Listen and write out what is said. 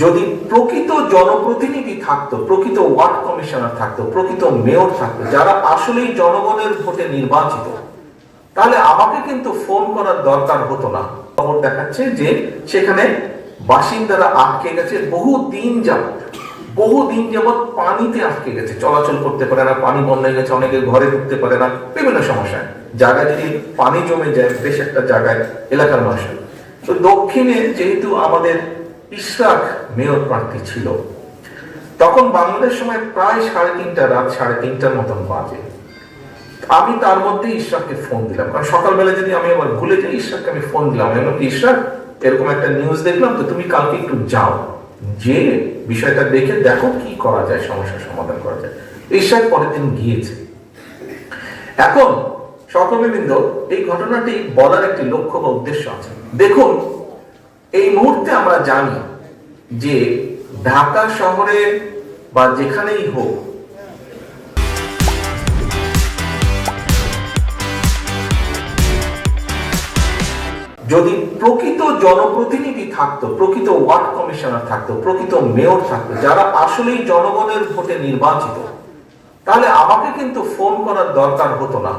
যদি প্রকৃত জনপ্রতিনিধি থাকতো, প্রকৃত ওয়ার্ড কমিশনার থাকতো, প্রকৃত মেয়র থাকতো, যারা আসলেই জনগণের ভোটে নির্বাচিত, তাহলে আমাকে কিন্তু ফোন করার দরকার হতো না। খবর দেখাচ্ছে যে সেখানে বাসিন্দারা আটকে গেছে, বহু দিন যাবত বহু দিন যাবত পানিতে আটকে গেছে। চলাচল করতে পারে না, পানি বন্ধ হয়ে গেছে, অনেকে ঘরে ঢুকতে পারে না, বিভিন্ন সমস্যা জায়গায় যদি পানি জমে যায়, বেশ একটা জায়গায়, এলাকার মানুষের। তো দক্ষিণে যেহেতু আমাদের ইশরাক মেয়র প্রার্থী ছিল তখন বাংলাদেশ সময় প্রায় সাড়ে তিনটা রাত সাড়ে তিনটার মতন বাজে। আমি তার মধ্যে ইশরাককে ফোন দিলাম। কারণ সকালবেলা যদি আমি আবার ভুলে যাই ইশরাককে আমি ফোন দিলাম। বললাম, ইশরাক এরকম একটা নিউজ দেখলাম তো তুমি কালকে একটু যাও। যে বিষয়টা দেখে দেখো কি করা যায় সমস্যার সমাধান করা যায়। ইশরাক পরের দিন গিয়েছে। এখন সহকর্মীবৃন্দ এই ঘটনাটি বলার একটি লক্ষ্য বা উদ্দেশ্য আছে। দেখুন, এই মুহূর্তে আমরা জানি যে ঢাকা শহরে বা যেখানেই হোক, যদি প্রকৃত জনপ্রতিনিধি থাকতো, প্রকৃত ওয়ার্ড কমিশনার থাকতো, প্রকৃত মেয়র থাকতো, যারা আসলেই জনগণের ভোটে নির্বাচিত, তাহলে আমাকে কিন্তু ফোন করার দরকার হতো না।